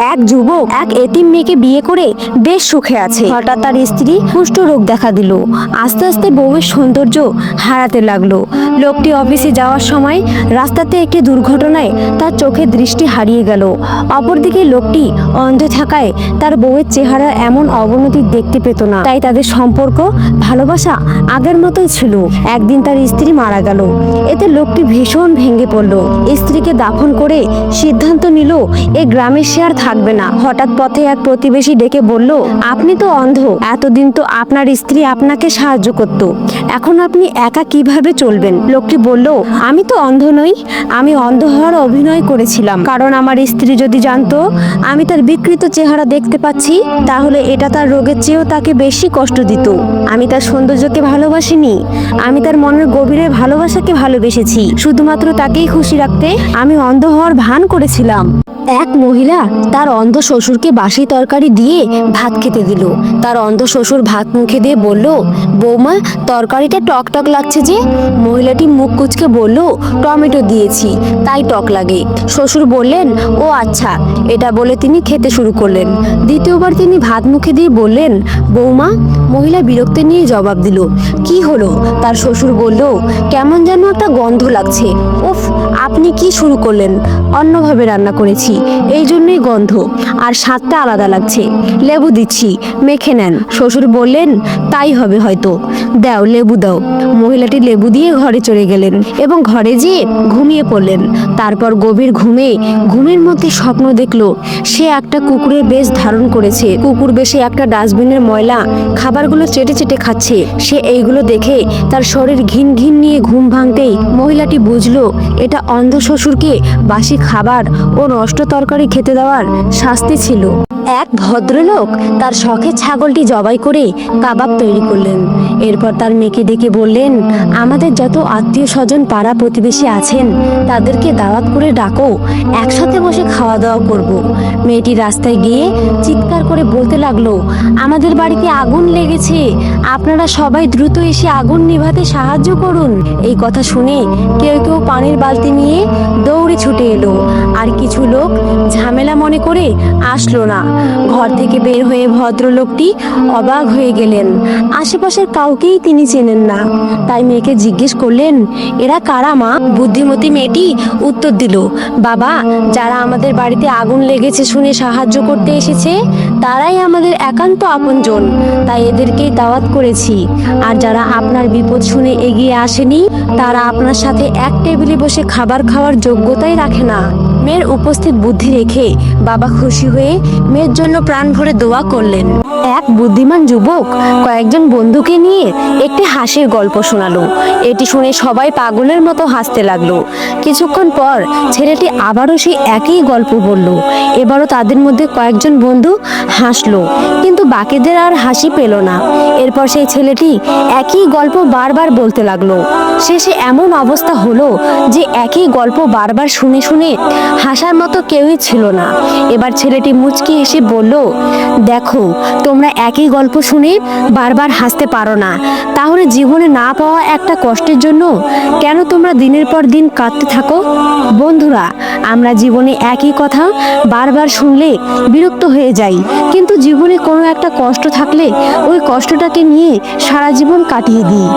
এক যুবক এক এতিম মেয়েকে বিয়ে করে বেশ সুখে আছে। হঠাৎ তার স্ত্রী কুষ্ঠ রোগ দেখা দিল। আস্তে আস্তে বউয়ের সৌন্দর্য হারাতে লাগল। লোকটি অফিসে যাওয়ার সময় রাস্তাতে একটি দুর্ঘটনায় তার চোখের দৃষ্টি হারিয়ে গেল। অপরদিকে লোকটি অন্ধ থাকায় তার বউয়ের চেহারা এমন অবনতি দেখতে পেত না। তাই তাদের সম্পর্ক, ভালোবাসা আগের মতোই ছিল। একদিন তার স্ত্রী মারা গেল। এতে লোকটি ভীষণ ভেঙে পড়ল। স্ত্রীকে দাফন করে সিদ্ধান্ত নিল, এ গ্রামে সে আর থাকবে না। হঠাৎ পথে এক প্রতিবেশী ডেকে বলল, আপনি তো অন্ধ। এতদিন তো আপনার স্ত্রী আপনাকে সাহায্য করত। এখন আপনি একা কীভাবে চলবেন? লোকটি বলল, আমি তো অন্ধ নই। আমি অন্ধ হওয়ার অভিনয় করেছিলাম। কারণ আমার স্ত্রী যদি জানতো, আমি তার বিকৃত চেহারা দেখতে পাচ্ছি, তাহলে এটা তার রোগের চেয়েও তাকে বেশি কষ্ট দিত। আমি তার সৌন্দর্যকে ভালোবাসিনি। আমি তার মনের গভীরে ভালোবাসাকে ভালোবেসেছি। শুধুমাত্র তাকেই খুশি রাখতে আমি অন্ধ হওয়ার ভান করেছিলাম। এক মহিলা তার অন্ধ শ্বশুরকে বাসি তরকারি দিয়ে ভাত খেতে দিল। তার অন্ধ শ্বশুর ভাত মুখে দিয়ে বলল, বৌমা, তরকারিটা টক টক লাগছে যে? মহিলাটি মুখ কুচকে বলল, টমেটো দিয়েছি, তাই টক লাগে। শ্বশুর বললেন, ও আচ্ছা। এটা বলে তিনি খেতে শুরু করলেন। দ্বিতীয়বার তিনি ভাত মুখে দিয়ে বললেন, বৌমা, মহিলা বিরক্ত নিয়ে জবাব দিল, কি হলো? তার শ্বশুর বলল, কেমন যেন একটা গন্ধ লাগছে। উফ আপনি কি শুরু করলেন? অন্যভাবে রান্না করেছি। এই জন্যই গন্ধ। আর স্বাদটা আলাদা লাগছে। লেবু দিচ্ছি। মেখে নেন। শ্বশুর বললেন, তাই হবে হয়তো। দাও, লেবু দাও। মহিলাটি লেবু দিয়ে ঘরে চলে গেলেন এবং ঘরে যেয়ে ঘুমিয়ে পড়লেন। তারপর গভীর ঘুমে, ঘুমের মধ্যে স্বপ্ন দেখল, সে একটা কুকুরের বেশ ধারণ করেছে। কুকুর বেশে একটা ডাস্টবিনের ময়লা খাবারগুলো চেটে চেটে খাচ্ছে। সে এইগুলো দেখে তার শরীর ঘিন ঘিন নিয়ে ঘুম ভাঙতেই মহিলাটি বুঝলো, এটা অন্ধ শ্বশুরকে বাসি খাবার ও নষ্ট তরকারি খেতে দেওয়ার শাস্তি ছিল। এক ভদ্রলোক তার শখের ছাগলটি জবাই করে কাবাব তৈরি করলেন। এরপর তার মেয়েকে ডেকে বললেন, আমাদের যত আত্মীয় স্বজন পাড়া প্রতিবেশী আছেন, তাদেরকে দাওয়াত করে ডাকো, একসাথে বসে খাওয়া দাওয়া করব। মেয়েটি রাস্তায় গিয়ে চিৎকার করে বলতে লাগল, আমাদের বাড়িতে আগুন লেগেছে, আপনারা সবাই দ্রুত এসে আগুন নিভাতে সাহায্য করুন। এই কথা শুনে কেউ কেউ পানির বালতি নিয়ে দৌড়ে ছুটে এলো, আর কিছু লোক ঝামেলা মনে করে আসলো না। ঘর থেকে বের হয়ে ভদ্রলোকটি অবাক হয়ে গেলেন। আশেপাশের কাউকেই তিনি চেনেন না। তাই মেয়েকে জিজ্ঞেস করলেন, এরা কারা মা? বুদ্ধিমতী মেয়েটি উত্তর দিল, বাবা, যারা আমাদের বাড়িতে আগুন লেগেছে শুনে সাহায্য করতে এসেছে, তারাই আমাদের একান্ত আপনজন। তাই এদেরকেই দাওয়াত করেছি। আর যারা আপনার বিপদ শুনে এগিয়ে আসেনি, তারা আপনার সাথে এক টেবিলে বসে খাবার খাওয়ার যোগ্যতাই রাখে না। মেয়ের উপস্থিত বুদ্ধি রেখে বাবা খুশি হয়ে মেয়ের জন্য প্রাণ ভরে দোয়া করলেন। এক বুদ্ধিমান যুবক কয়েকজন বন্ধুকে নিয়ে একটি হাসির গল্প শোনালো। এটি শুনে সবাই পাগলের মতো হাসতে লাগল। কিছুক্ষণ পর ছেলেটি আবারও সেই একই গল্প বলল। এবারও তাদের মধ্যে কয়েকজন বন্ধু হাসলো, কিন্তু বাকিদের আর হাসি পেল না। এরপর সেই ছেলেটি একই গল্প বারবার বলতে লাগল। শেষে এমন অবস্থা হলো যে একই গল্প বারবার শুনে শুনে হাসার মতো কেউই ছিল না। এবার ছেলেটি মুচকি হেসে বলল, দেখো, তোমরা একই গল্প শুনে বারবার হাসতে পারো না। তাহলে জীবনে না পাওয়া একটা কষ্টের জন্য কেন তোমরা দিনের পর দিন কাঁদতে থাকো? বন্ধুরা, আমরা জীবনে একই কথা বারবার শুনলে বিরক্ত হয়ে যাই। কিন্তু জীবনে কোনো একটা কষ্ট থাকলে ওই কষ্টটাকে নিয়ে সারা জীবন কাটিয়ে দিই।